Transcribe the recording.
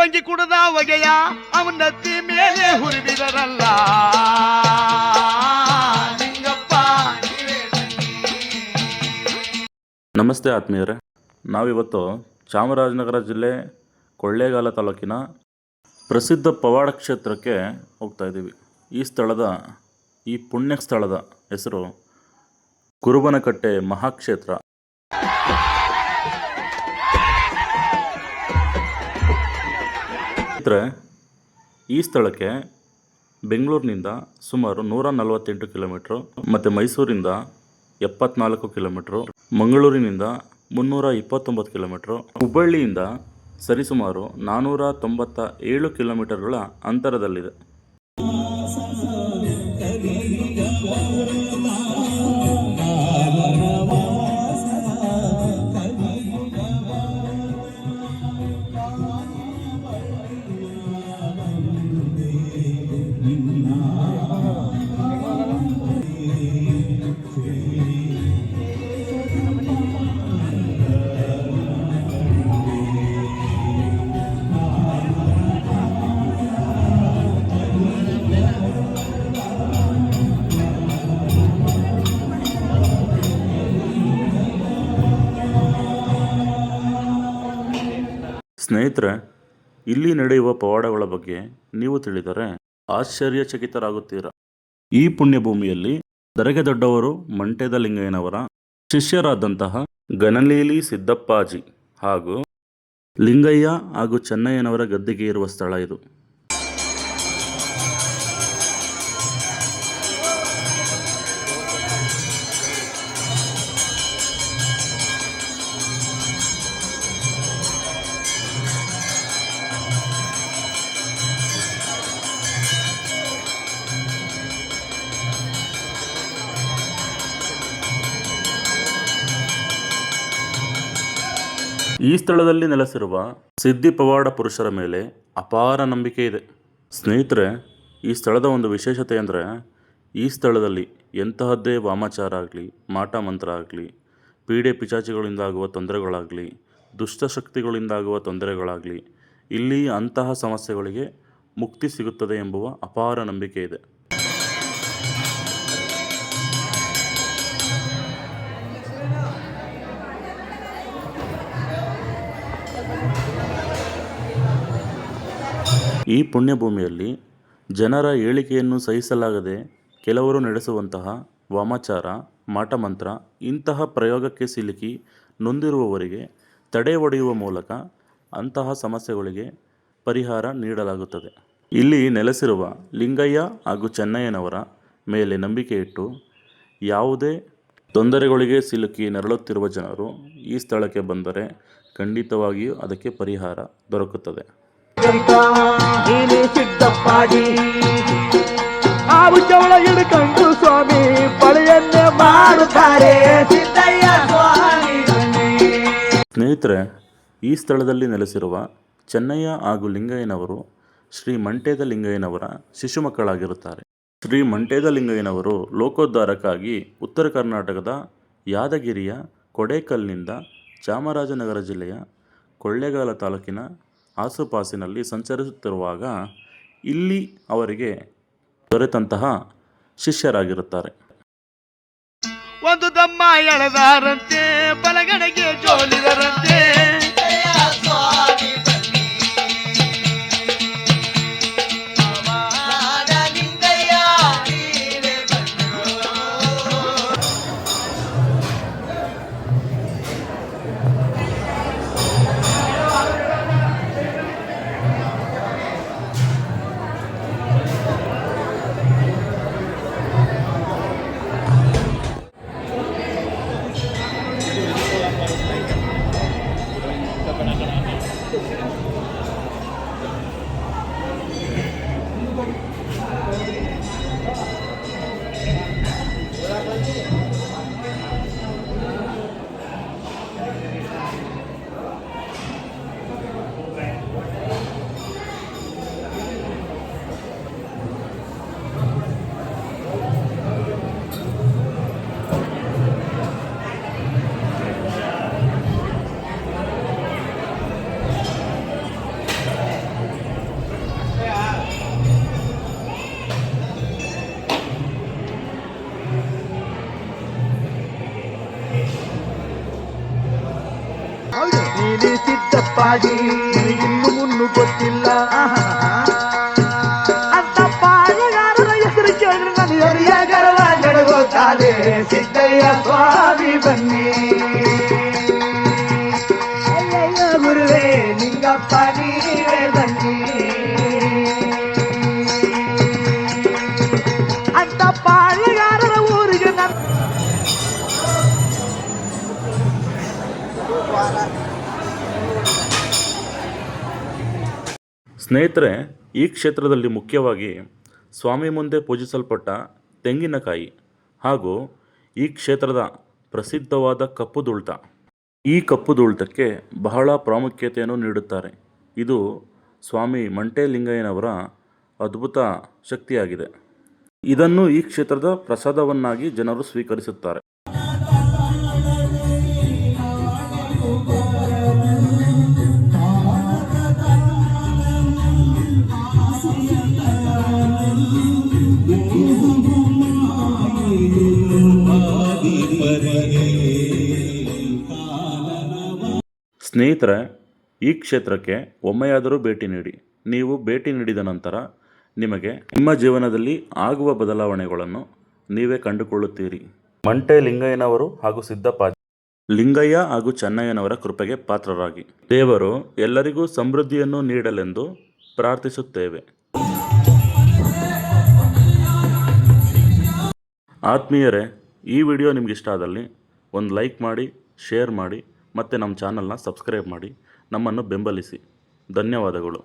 ಬಂಗಿ ಕುಡದ ಒಗೆಯ ಅವನತ್ತಿ ಮೇಲೆ ಹುರಿಬಿದರಲ್ಲ. ನಮಸ್ತೆ ಆತ್ಮೀಯರೇ. ನಾವಿವತ್ತು ಚಾಮರಾಜನಗರ ಜಿಲ್ಲೆ ಕೊಳ್ಳೇಗಾಲ ತಾಲೂಕಿನ ಪ್ರಸಿದ್ಧ ಪವಾಡ ಕ್ಷೇತ್ರಕ್ಕೆ ಹೋಗ್ತಾ ಇದ್ದೀವಿ. ಈ ಸ್ಥಳದ, ಈ ಪುಣ್ಯ ಸ್ಥಳದ ಹೆಸರು ಕುರುಬನಕಟ್ಟೆ ಮಹಾಕ್ಷೇತ್ರ. ಸ್ನೇಹಿತರೆ ಈ ಸ್ಥಳಕ್ಕೆ ಬೆಂಗಳೂರಿನಿಂದ ಸುಮಾರು ನೂರ ನಲವತ್ತೆಂಟು ಕಿಲೋಮೀಟ್ರು ಮತ್ತು ಮೈಸೂರಿಂದ ಎಪ್ಪತ್ನಾಲ್ಕು ಕಿಲೋಮೀಟ್ರು, ಮಂಗಳೂರಿನಿಂದ ಮುನ್ನೂರ ಇಪ್ಪತ್ತೊಂಬತ್ತು ಕಿಲೋಮೀಟ್ರು, ಹುಬ್ಬಳ್ಳಿಯಿಂದ ಸರಿಸುಮಾರು ನಾನ್ನೂರ ತೊಂಬತ್ತ ಏಳು ಕಿಲೋಮೀಟರ್ಗಳ ಅಂತರದಲ್ಲಿದೆ. ಸ್ನೇಹಿತರೆ, ಇಲ್ಲಿ ನಡೆಯುವ ಪವಾಡಗಳ ಬಗ್ಗೆ ನೀವು ತಿಳಿದರೆ ಆಶ್ಚರ್ಯಚಕಿತರಾಗುತ್ತೀರ. ಈ ಪುಣ್ಯಭೂಮಿಯಲ್ಲಿ ದರೆಗೆ ದೊಡ್ಡವರು ಮಂಟೇದ ಲಿಂಗಯ್ಯನವರ ಶಿಷ್ಯರಾದಂತಹ ಗನಲೀಲಿ ಸಿದ್ದಪ್ಪಾಜಿ ಹಾಗೂ ಲಿಂಗಯ್ಯ ಹಾಗೂ ಚೆನ್ನಯ್ಯನವರ ಗದ್ದಿಗೆ ಇರುವ ಸ್ಥಳ ಇದು. ಈ ಸ್ಥಳದಲ್ಲಿ ನೆಲೆಸಿರುವ ಸಿದ್ಧಿ ಪವಾಡ ಪುರುಷರ ಮೇಲೆ ಅಪಾರ ನಂಬಿಕೆ ಇದೆ. ಸ್ನೇಹಿತರೆ, ಈ ಸ್ಥಳದ ಒಂದು ವಿಶೇಷತೆ ಅಂದರೆ ಈ ಸ್ಥಳದಲ್ಲಿ ಎಂತಹದ್ದೇ ವಾಮಾಚಾರ ಆಗಲಿ, ಮಾಟ ಮಂತ್ರ ಆಗಲಿ, ಪೀಡೆ ಪಿಚಾಚಿಗಳಿಂದಾಗುವ ತೊಂದರೆಗಳಾಗಲಿ ದುಷ್ಟಶಕ್ತಿಗಳಿಂದಾಗುವ ತೊಂದರೆಗಳಾಗಲಿ, ಇಲ್ಲಿ ಅಂತಹ ಸಮಸ್ಯೆಗಳಿಗೆ ಮುಕ್ತಿ ಸಿಗುತ್ತದೆ ಎಂಬುವ ಅಪಾರ ನಂಬಿಕೆ ಇದೆ. ಈ ಪುಣ್ಯಭೂಮಿಯಲ್ಲಿ ಜನರ ಏಳಿಗೆಯನ್ನು ಸಹಿಸಲಾಗದೆ ಕೆಲವರು ನಡೆಸುವಂತಹ ವಾಮಾಚಾರ, ಮಾಟಮಂತ್ರ, ಇಂತಹ ಪ್ರಯೋಗಕ್ಕೆ ಸಿಲುಕಿ ನೊಂದಿರುವವರಿಗೆ ತಡೆ ಒಡೆಯುವ ಮೂಲಕ ಅಂತಹ ಸಮಸ್ಯೆಗಳಿಗೆ ಪರಿಹಾರ ನೀಡಲಾಗುತ್ತದೆ. ಇಲ್ಲಿ ನೆಲೆಸಿರುವ ಲಿಂಗಯ್ಯ ಹಾಗೂ ಚೆನ್ನಯ್ಯನವರ ಮೇಲೆ ನಂಬಿಕೆ ಇಟ್ಟು ಯಾವುದೇ ತೊಂದರೆಗಳಿಗೆ ಸಿಲುಕಿ ನರಳುತ್ತಿರುವ ಜನರು ಈ ಸ್ಥಳಕ್ಕೆ ಬಂದರೆ ಖಂಡಿತವಾಗಿಯೂ ಅದಕ್ಕೆ ಪರಿಹಾರ ದೊರಕುತ್ತದೆ. ಸ್ನೇಹಿತರೆ, ಈ ಸ್ಥಳದಲ್ಲಿ ನೆಲೆಸಿರುವ ಚೆನ್ನಯ್ಯ ಹಾಗೂ ಲಿಂಗಯ್ಯನವರು ಶ್ರೀ ಮಂಟೇದ ಲಿಂಗಯ್ಯನವರ ಶಿಶು ಮಕ್ಕಳಾಗಿರುತ್ತಾರೆ. ಶ್ರೀ ಮಂಟೇದ ಲಿಂಗಯ್ಯನವರು ಲೋಕೋದ್ಧಾರಕ್ಕಾಗಿ ಉತ್ತರ ಕರ್ನಾಟಕದ ಯಾದಗಿರಿಯ ಕೊಡೇಕಲ್ನಿಂದ ಚಾಮರಾಜನಗರ ಜಿಲ್ಲೆಯ ಕೊಳ್ಳೇಗಾಲ ತಾಲೂಕಿನ ಆಸುಪಾಸಿನಲ್ಲಿ ಸಂಚರಿಸುತ್ತಿರುವಾಗ ಇಲ್ಲಿ ಅವರಿಗೆ ದೊರೆತಂತಹ ಶಿಷ್ಯರಾಗಿರುತ್ತಾರೆ. ಒಂದು ದಮ್ಮ ಎಳೆದಾರಂತೆ ಬಲಗಡೆಗೆ ಜೋಲಿದರಂತೆ. Thank you. ಇಲ್ಲಿ ಸ್ನೇಹಿತರೆ, ಈ ಕ್ಷೇತ್ರದಲ್ಲಿ ಮುಖ್ಯವಾಗಿ ಸ್ವಾಮಿ ಮುಂದೆ ಪೂಜಿಸಲ್ಪಟ್ಟ ತೆಂಗಿನಕಾಯಿ ಹಾಗೂ ಈ ಕ್ಷೇತ್ರದ ಪ್ರಸಿದ್ಧವಾದ ಕಪ್ಪು ದುಳ್ತ ಈ ಕಪ್ಪು ದುಳ್ತಕ್ಕೆ ಬಹಳ ಪ್ರಾಮುಖ್ಯತೆಯನ್ನು ನೀಡುತ್ತಾರೆ. ಇದು ಸ್ವಾಮಿ ಮಂಟೇಲಿಂಗಯ್ಯನವರ ಅದ್ಭುತ ಶಕ್ತಿಯಾಗಿದೆ. ಇದನ್ನು ಈ ಕ್ಷೇತ್ರದ ಪ್ರಸಾದವನ್ನಾಗಿ ಜನರು ಸ್ವೀಕರಿಸುತ್ತಾರೆ. ಸ್ನೇಹಿತರೆ ಈ ಕ್ಷೇತ್ರಕ್ಕೆ ಒಮ್ಮೆಯಾದರೂ ಭೇಟಿ ನೀಡಿ. ನೀವು ಭೇಟಿ ನೀಡಿದ ನಂತರ ನಿಮಗೆ ನಿಮ್ಮ ಜೀವನದಲ್ಲಿ ಆಗುವ ಬದಲಾವಣೆಗಳನ್ನು ನೀವೇ ಕಂಡುಕೊಳ್ಳುತ್ತೀರಿ. ಮಂಟೆ ಲಿಂಗಯ್ಯನವರು ಹಾಗೂ ಸಿದ್ದಪ್ಪ ಲಿಂಗಯ್ಯ ಹಾಗೂ ಚೆನ್ನಯ್ಯನವರ ಕೃಪೆಗೆ ಪಾತ್ರರಾಗಿ. ದೇವರು ಎಲ್ಲರಿಗೂ ಸಮೃದ್ಧಿಯನ್ನು ನೀಡಲೆಂದು ಪ್ರಾರ್ಥಿಸುತ್ತೇವೆ. ಆತ್ಮೀಯರೇ ಈ ವಿಡಿಯೋ ನಿಮಗಿಷ್ಟ ಆದಲ್ಲಿ ಒಂದು ಲೈಕ್ ಮಾಡಿ ಶೇರ್ ಮಾಡಿ ಮತ್ತು ನಮ್ಮ ಚಾನಲ್ನ ಸಬ್ಸ್ಕ್ರೈಬ್ ಮಾಡಿ ನಮ್ಮನ್ನು ಬೆಂಬಲಿಸಿ. ಧನ್ಯವಾದಗಳು.